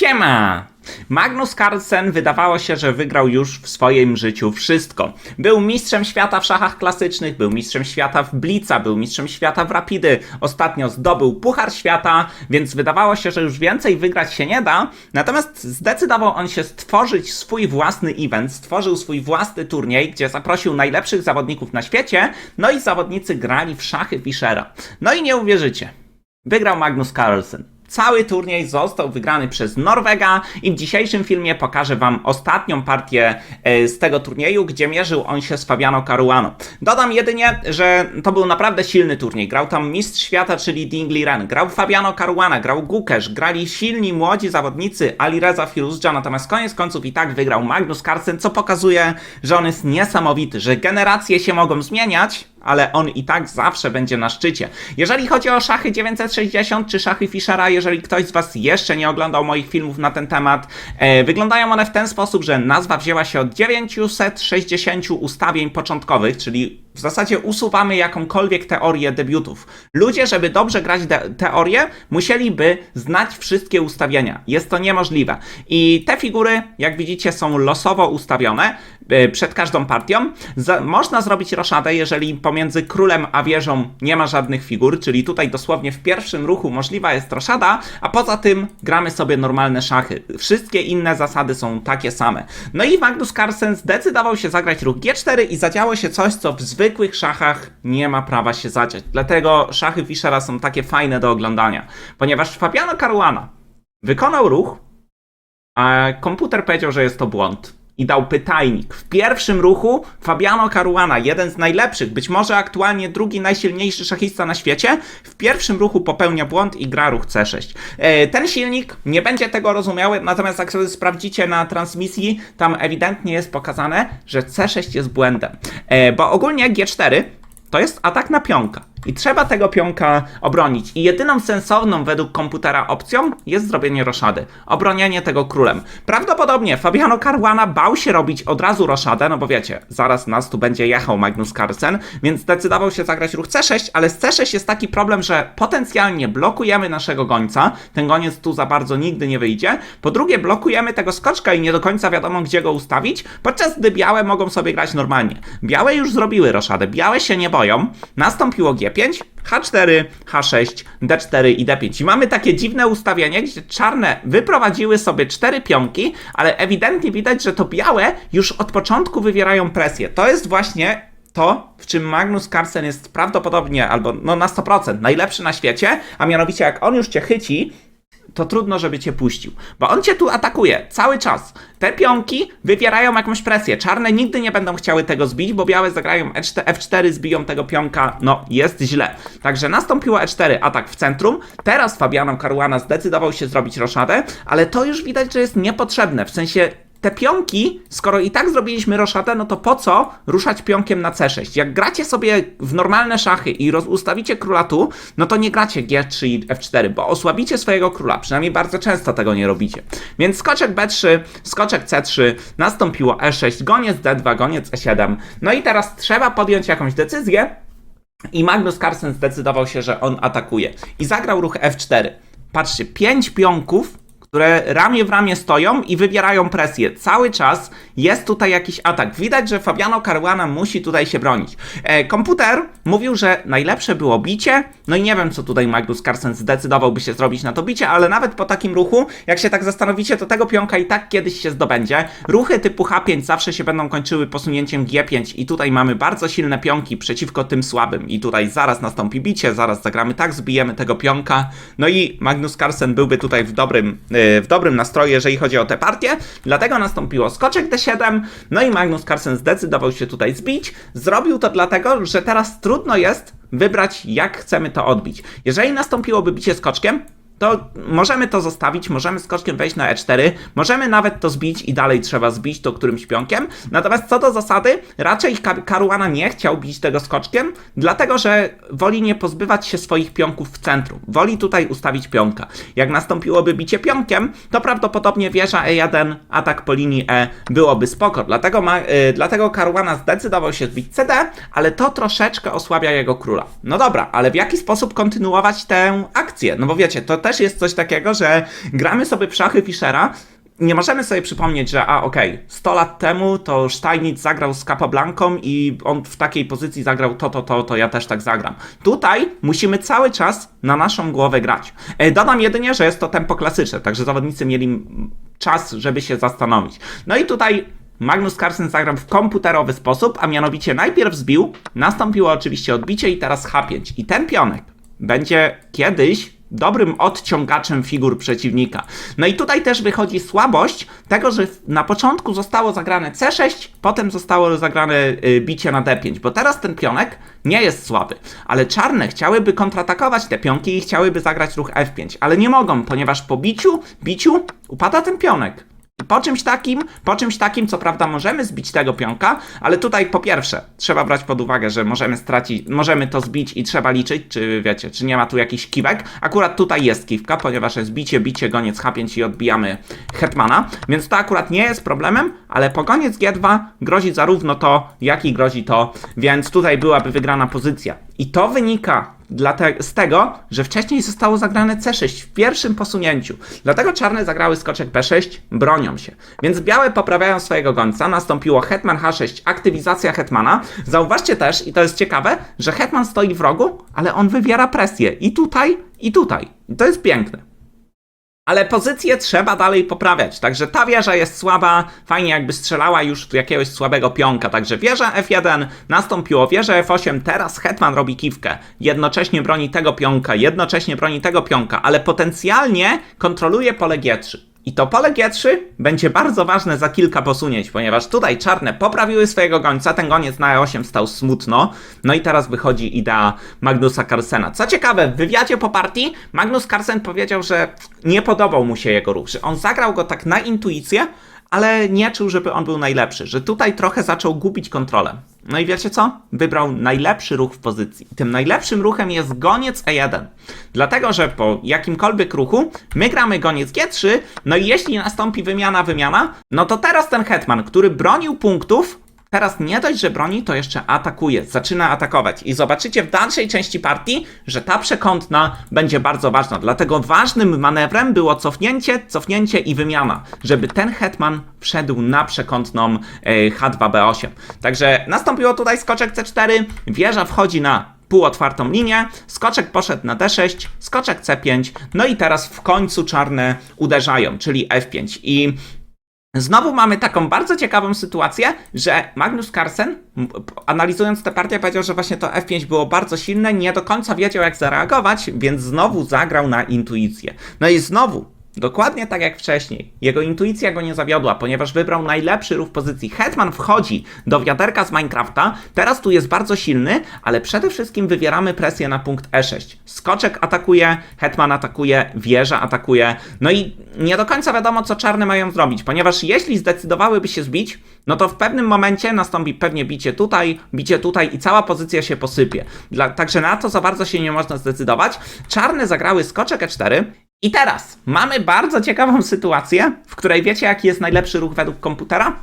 Siema! Magnus Carlsen wydawało się, że wygrał już w swoim życiu wszystko. Był mistrzem świata w szachach klasycznych, był mistrzem świata w Blitza, był mistrzem świata w Rapidy, ostatnio zdobył Puchar Świata, więc wydawało się, że już więcej wygrać się nie da. Natomiast zdecydował on się stworzyć swój własny event, stworzył swój własny turniej, gdzie zaprosił najlepszych zawodników na świecie, no i zawodnicy grali w szachy Fischera. No i nie uwierzycie. Wygrał Magnus Carlsen. Cały turniej został wygrany przez Norwega i w dzisiejszym filmie pokażę Wam ostatnią partię e, z tego turnieju, gdzie mierzył on się z Fabiano Caruano. Dodam jedynie, że to był naprawdę silny turniej. Grał tam mistrz świata, czyli Dingli Ren, grał Fabiano Caruana, grał Gukesz, grali silni młodzi zawodnicy Alireza Firuzja, natomiast koniec końców i tak wygrał Magnus Carlsen, co pokazuje, że on jest niesamowity, że generacje się mogą zmieniać, ale on i tak zawsze będzie na szczycie. Jeżeli chodzi o szachy 960 czy szachy Fischera, jeżeli ktoś z Was jeszcze nie oglądał moich filmów na ten temat, e, wyglądają one w ten sposób, że nazwa wzięła się od 960 ustawień początkowych, czyli w zasadzie usuwamy jakąkolwiek teorię debiutów. Ludzie, żeby dobrze grać teorię, musieliby znać wszystkie ustawienia. Jest to niemożliwe. I te figury, jak widzicie, są losowo ustawione e, przed każdą partią. Można zrobić roszadę, jeżeli pomiędzy królem a wieżą nie ma żadnych figur, czyli tutaj dosłownie w pierwszym ruchu możliwa jest roszada, a poza tym gramy sobie normalne szachy. Wszystkie inne zasady są takie same. No i Magnus Carlsen zdecydował się zagrać ruch G4 i zadziało się coś, co w zwykłych szachach nie ma prawa się zadziać. Dlatego szachy Fischera są takie fajne do oglądania. Ponieważ Fabiano Caruana wykonał ruch, a komputer powiedział, że jest to błąd. I dał pytajnik. W pierwszym ruchu Fabiano Caruana, jeden z najlepszych, być może aktualnie drugi najsilniejszy szachista na świecie, w pierwszym ruchu popełnia błąd i gra ruch C6. E, ten silnik nie będzie tego rozumiały, natomiast jak sobie sprawdzicie na transmisji, tam ewidentnie jest pokazane, że C6 jest błędem. E, bo ogólnie G4 to jest atak na pionka. I trzeba tego pionka obronić. I jedyną sensowną według komputera opcją jest zrobienie roszady. Obronienie tego królem. Prawdopodobnie Fabiano Caruana bał się robić od razu roszadę, no bo wiecie, zaraz nas tu będzie jechał Magnus Carlsen, więc zdecydował się zagrać ruch C6, ale z C6 jest taki problem, że potencjalnie blokujemy naszego gońca. Ten goniec tu za bardzo nigdy nie wyjdzie. Po drugie, blokujemy tego skoczka i nie do końca wiadomo, gdzie go ustawić, podczas gdy białe mogą sobie grać normalnie. Białe już zrobiły roszadę, białe się nie boją. Nastąpiło G5, H4, H6, D4 i D5. I mamy takie dziwne ustawienie, gdzie czarne wyprowadziły sobie cztery pionki, ale ewidentnie widać, że to białe już od początku wywierają presję. To jest właśnie to, w czym Magnus Carlsen jest prawdopodobnie, albo no na 100% najlepszy na świecie, a mianowicie jak on już cię chyci, to trudno, żeby cię puścił. Bo on cię tu atakuje cały czas. Te pionki wywierają jakąś presję. Czarne nigdy nie będą chciały tego zbić, bo białe zagrają E4, F4, zbiją tego pionka. No, jest źle. Także nastąpiło E4, atak w centrum. Teraz Fabiano Caruana zdecydował się zrobić roszadę, ale to już widać, że jest niepotrzebne. W sensie te pionki, skoro i tak zrobiliśmy roszadę, no to po co ruszać pionkiem na C6? Jak gracie sobie w normalne szachy i roz- ustawicie króla tu, no to nie gracie G3 i F4, bo osłabicie swojego króla. Przynajmniej bardzo często tego nie robicie. Więc skoczek B3, skoczek C3, nastąpiło E6, goniec D2, goniec E7. No i teraz trzeba podjąć jakąś decyzję, i Magnus Carlsen zdecydował się, że on atakuje. I zagrał ruch F4. Patrzcie, pięć pionków, które ramię w ramię stoją i wywierają presję. Cały czas jest tutaj jakiś atak. Widać, że Fabiano Caruana musi tutaj się bronić. E, komputer mówił, że najlepsze było bicie. No i nie wiem, co tutaj Magnus Carlsen zdecydowałby się zrobić na to bicie, ale nawet po takim ruchu, jak się tak zastanowicie, to tego pionka i tak kiedyś się zdobędzie. Ruchy typu H5 zawsze się będą kończyły posunięciem G5 i tutaj mamy bardzo silne pionki przeciwko tym słabym. I tutaj zaraz nastąpi bicie, zaraz zagramy tak, zbijemy tego pionka. No i Magnus Carlsen byłby tutaj w dobrym, yy, w dobrym nastroju, jeżeli chodzi o tę partię. Dlatego nastąpiło skoczek D7. No i Magnus Carlsen zdecydował się tutaj zbić. Zrobił to dlatego, że teraz trudno jest wybrać, jak chcemy to odbić. Jeżeli nastąpiłoby bicie skoczkiem, to możemy to zostawić, możemy skoczkiem wejść na E4, możemy nawet to zbić i dalej trzeba zbić to którymś pionkiem. Natomiast co do zasady, raczej Ka- Caruana nie chciał bić tego skoczkiem, dlatego że woli nie pozbywać się swoich pionków w centrum. Woli tutaj ustawić pionka. Jak nastąpiłoby bicie pionkiem, to prawdopodobnie wieża E1, atak po linii E byłoby spoko. Dlatego, ma, y, dlatego Caruana zdecydował się zbić CD, ale to troszeczkę osłabia jego króla. No dobra, ale w jaki sposób kontynuować tę akcję? No bo wiecie, to, to też jest coś takiego, że gramy sobie w szachy Fischera, nie możemy sobie przypomnieć, że a okej, 100 lat temu to Steinitz zagrał z Capablanką i on w takiej pozycji zagrał to, to, to, to ja też tak zagram. Tutaj musimy cały czas na naszą głowę grać. E, Dodam jedynie, że jest to tempo klasyczne, także zawodnicy mieli czas, żeby się zastanowić. No i tutaj Magnus Carlsen zagrał w komputerowy sposób, a mianowicie najpierw zbił, nastąpiło oczywiście odbicie i teraz H5. I ten pionek będzie kiedyś dobrym odciągaczem figur przeciwnika. No i tutaj też wychodzi słabość tego, że na początku zostało zagrane C6, potem zostało zagrane y, bicie na D5, bo teraz ten pionek nie jest słaby, ale czarne chciałyby kontratakować te pionki i chciałyby zagrać ruch F5, ale nie mogą, ponieważ po biciu, biciu upada ten pionek. Po czymś takim, po czymś takim, co prawda możemy zbić tego pionka, ale tutaj po pierwsze trzeba brać pod uwagę, że możemy stracić, możemy to zbić i trzeba liczyć, czy wiecie, czy nie ma tu jakichś kiwek. Akurat tutaj jest kiwka, ponieważ jest bicie, bicie, goniec H5 i odbijamy hetmana, więc to akurat nie jest problemem, ale po goniec G2 grozi zarówno to, jak i grozi to, więc tutaj byłaby wygrana pozycja. I to wynika Dlate- z tego, że wcześniej zostało zagrane C6 w pierwszym posunięciu. Dlatego czarne zagrały skoczek B6, bronią się. Więc białe poprawiają swojego gońca, nastąpiło hetman H6, aktywizacja hetmana. Zauważcie też, i to jest ciekawe, że hetman stoi w rogu, ale on wywiera presję i tutaj, i tutaj. I to jest piękne. Ale pozycję trzeba dalej poprawiać, także ta wieża jest słaba, fajnie jakby strzelała już tu jakiegoś słabego pionka, także wieża F1, nastąpiło. Wieża F8, teraz hetman robi kiwkę, jednocześnie broni tego pionka, jednocześnie broni tego pionka, ale potencjalnie kontroluje pole G3. I to pole G3 będzie bardzo ważne za kilka posunięć, ponieważ tutaj czarne poprawiły swojego gońca, ten goniec na E8 stał smutno, no i teraz wychodzi idea Magnusa Carlsena. Co ciekawe, w wywiadzie po partii Magnus Carlsen powiedział, że nie podobał mu się jego ruch, że on zagrał go tak na intuicję, ale nie czuł, żeby on był najlepszy, że tutaj trochę zaczął gubić kontrolę. No i wiecie co? Wybrał najlepszy ruch w pozycji. Tym najlepszym ruchem jest goniec E1. Dlatego, że po jakimkolwiek ruchu my gramy goniec G3, no i jeśli nastąpi wymiana, wymiana, no to teraz ten hetman, który bronił punktów, Teraz nie dość, że broni, to jeszcze atakuje, zaczyna atakować. I zobaczycie w dalszej części partii, że ta przekątna będzie bardzo ważna. Dlatego ważnym manewrem było cofnięcie, cofnięcie i wymiana, żeby ten hetman wszedł na przekątną e, H2B8. Także nastąpiło tutaj skoczek C4, wieża wchodzi na półotwartą linię, skoczek poszedł na D6, skoczek C5, no i teraz w końcu czarne uderzają, czyli F5. I Znowu mamy taką bardzo ciekawą sytuację, że Magnus Carlsen, analizując tę partię, powiedział, że właśnie to F5 było bardzo silne, nie do końca wiedział jak zareagować, więc znowu zagrał na intuicję. No i znowu, dokładnie tak jak wcześniej, jego intuicja go nie zawiodła, ponieważ wybrał najlepszy ruch pozycji. Hetman wchodzi do wiaderka z Minecrafta, teraz tu jest bardzo silny, ale przede wszystkim wywieramy presję na punkt E6. Skoczek atakuje, Hetman atakuje, wieża atakuje, no i nie do końca wiadomo, co czarne mają zrobić, ponieważ jeśli zdecydowałyby się zbić, no to w pewnym momencie nastąpi pewnie bicie tutaj, bicie tutaj i cała pozycja się posypie. Dla, także na to za bardzo się nie można zdecydować. Czarne zagrały skoczek E4 i teraz mamy bardzo ciekawą sytuację, w której wiecie, jaki jest najlepszy ruch według komputera?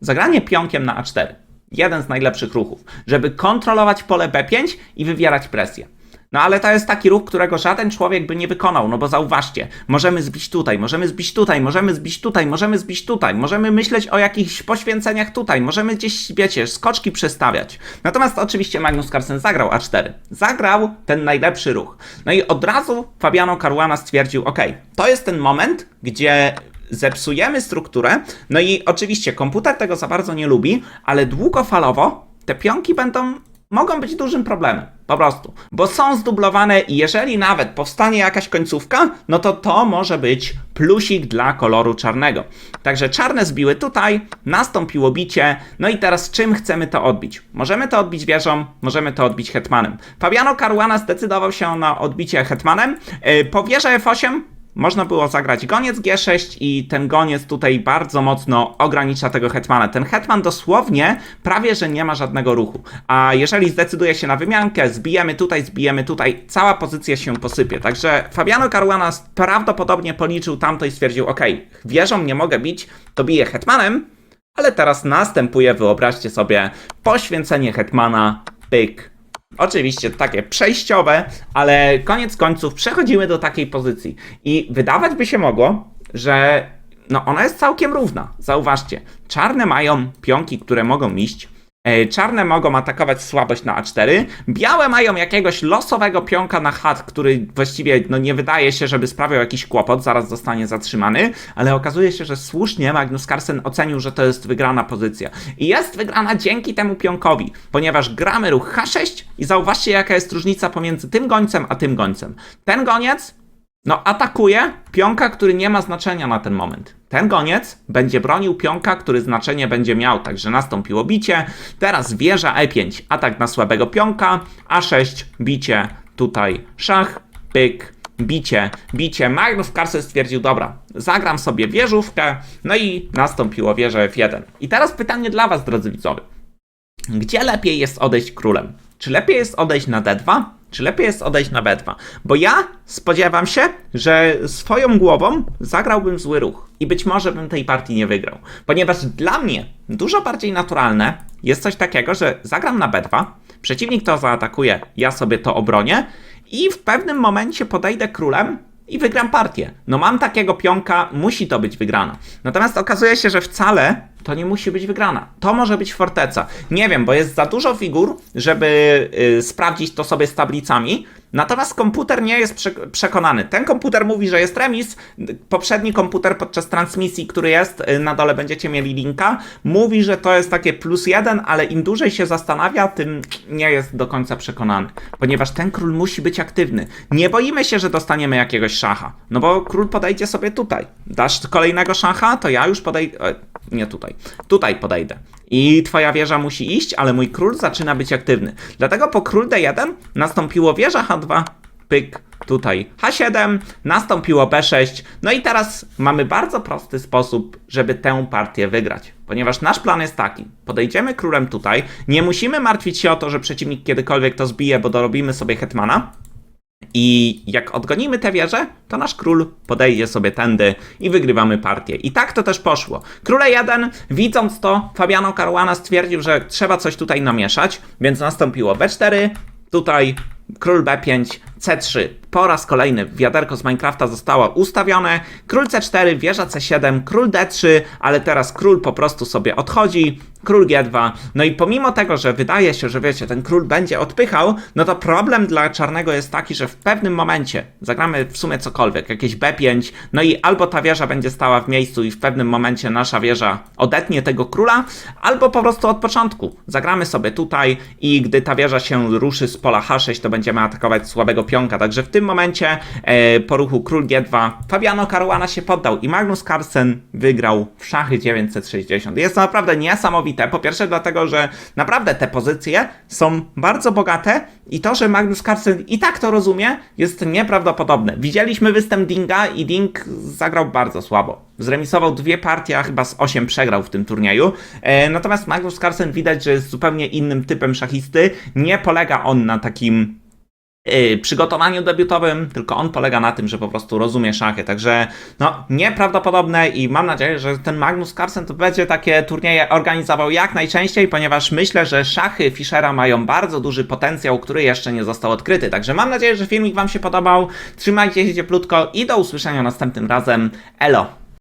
Zagranie pionkiem na A4. Jeden z najlepszych ruchów, żeby kontrolować pole B5 i wywierać presję. No ale to jest taki ruch, którego żaden człowiek by nie wykonał, no bo zauważcie, możemy zbić tutaj, możemy zbić tutaj, możemy zbić tutaj, możemy zbić tutaj, możemy myśleć o jakichś poświęceniach tutaj, możemy gdzieś, wiecie, skoczki przestawiać. Natomiast oczywiście Magnus Carlsen zagrał A4. Zagrał ten najlepszy ruch. No i od razu Fabiano Caruana stwierdził, ok, to jest ten moment, gdzie zepsujemy strukturę, no i oczywiście komputer tego za bardzo nie lubi, ale długofalowo te pionki będą mogą być dużym problemem. Po prostu. Bo są zdublowane i jeżeli nawet powstanie jakaś końcówka, no to to może być plusik dla koloru czarnego. Także czarne zbiły tutaj, nastąpiło bicie, no i teraz czym chcemy to odbić? Możemy to odbić wieżą, możemy to odbić hetmanem. Fabiano Caruana zdecydował się na odbicie hetmanem. Yy, Po wieży F8 można było zagrać goniec G6 i ten goniec tutaj bardzo mocno ogranicza tego hetmana. Ten hetman dosłownie prawie, że nie ma żadnego ruchu. A jeżeli zdecyduje się na wymiankę, zbijemy tutaj, zbijemy tutaj, cała pozycja się posypie. Także Fabiano Caruana prawdopodobnie policzył tamto i stwierdził, ok, wieżą nie mogę bić, to biję hetmanem, ale teraz następuje, wyobraźcie sobie, poświęcenie hetmana, pyk, Oczywiście takie przejściowe, ale koniec końców przechodzimy do takiej pozycji. I wydawać by się mogło, że no ona jest całkiem równa. Zauważcie, czarne mają pionki, które mogą iść. E, Czarne mogą atakować słabość na A4, białe mają jakiegoś losowego pionka na chat, który właściwie no, nie wydaje się, żeby sprawiał jakiś kłopot, zaraz zostanie zatrzymany, ale okazuje się, że słusznie Magnus Carlsen ocenił, że to jest wygrana pozycja. I jest wygrana dzięki temu pionkowi, ponieważ gramy ruch H6 i zauważcie jaka jest różnica pomiędzy tym gońcem a tym gońcem. Ten goniec no, atakuje pionka, który nie ma znaczenia na ten moment. Ten goniec będzie bronił pionka, który znaczenie będzie miał, także nastąpiło bicie. Teraz wieża E5, atak na słabego pionka, A6, bicie, tutaj szach, pyk, bicie, bicie. Magnus Carlsen stwierdził, dobra, zagram sobie wieżówkę, no i nastąpiło wieża F1. I teraz pytanie dla was, drodzy widzowie. Gdzie lepiej jest odejść królem? Czy lepiej jest odejść na D2? Czy lepiej jest odejść na B2? Bo ja spodziewam się, że swoją głową zagrałbym zły ruch i być może bym tej partii nie wygrał. Ponieważ dla mnie dużo bardziej naturalne jest coś takiego, że zagram na B2, przeciwnik to zaatakuje, ja sobie to obronię i w pewnym momencie podejdę królem i wygram partię. No mam takiego pionka, musi to być wygrana. Natomiast okazuje się, że wcale to nie musi być wygrana. To może być forteca. Nie wiem, bo jest za dużo figur, żeby y, sprawdzić to sobie z tablicami. Natomiast komputer nie jest prze przekonany. Ten komputer mówi, że jest remis. Poprzedni komputer podczas transmisji, który jest, y, na dole będziecie mieli linka, mówi, że to jest takie plus jeden, ale im dłużej się zastanawia, tym nie jest do końca przekonany. Ponieważ ten król musi być aktywny. Nie boimy się, że dostaniemy jakiegoś szacha. No bo król podejdzie sobie tutaj. Dasz kolejnego szacha, to ja już podejdę. e, Nie tutaj. Tutaj podejdę. I twoja wieża musi iść, ale mój król zaczyna być aktywny. Dlatego po król D1 nastąpiło wieża H2, pyk, tutaj H7, nastąpiło B6. No i teraz mamy bardzo prosty sposób, żeby tę partię wygrać. Ponieważ nasz plan jest taki: podejdziemy królem tutaj, nie musimy martwić się o to, że przeciwnik kiedykolwiek to zbije, bo dorobimy sobie hetmana. I jak odgonimy tę wieżę, to nasz król podejdzie sobie tędy i wygrywamy partię. I tak to też poszło. Króle 1, widząc to, Fabiano Caruana stwierdził, że trzeba coś tutaj namieszać, więc nastąpiło B4, tutaj król B5, C3. Po raz kolejny wiaderko z Minecrafta zostało ustawione. Król C4, wieża C7, król D3, ale teraz król po prostu sobie odchodzi. Król G2. No i pomimo tego, że wydaje się, że wiecie, ten król będzie odpychał, no to problem dla czarnego jest taki, że w pewnym momencie zagramy w sumie cokolwiek, jakieś B5, no i albo ta wieża będzie stała w miejscu i w pewnym momencie nasza wieża odetnie tego króla, albo po prostu od początku zagramy sobie tutaj i gdy ta wieża się ruszy z pola H6, to będziemy atakować słabego pionka. Także w tym momencie e, po ruchu król G2 Fabiano Caruana się poddał i Magnus Carlsen wygrał w szachy 960. Jest to naprawdę niesamowite. Po pierwsze dlatego, że naprawdę te pozycje są bardzo bogate i to, że Magnus Carlsen i tak to rozumie, jest nieprawdopodobne. Widzieliśmy występ Dinga i Ding zagrał bardzo słabo. Zremisował dwie partie, a chyba z 8 przegrał w tym turnieju. E, natomiast Magnus Carlsen widać, że jest zupełnie innym typem szachisty. Nie polega on na takim przygotowaniu debiutowym, tylko on polega na tym, że po prostu rozumie szachy. Także no, nieprawdopodobne i mam nadzieję, że ten Magnus Carlsen to będzie takie turnieje organizował jak najczęściej, ponieważ myślę, że szachy Fischera mają bardzo duży potencjał, który jeszcze nie został odkryty. Także mam nadzieję, że filmik Wam się podobał. Trzymajcie się cieplutko i do usłyszenia następnym razem. Elo!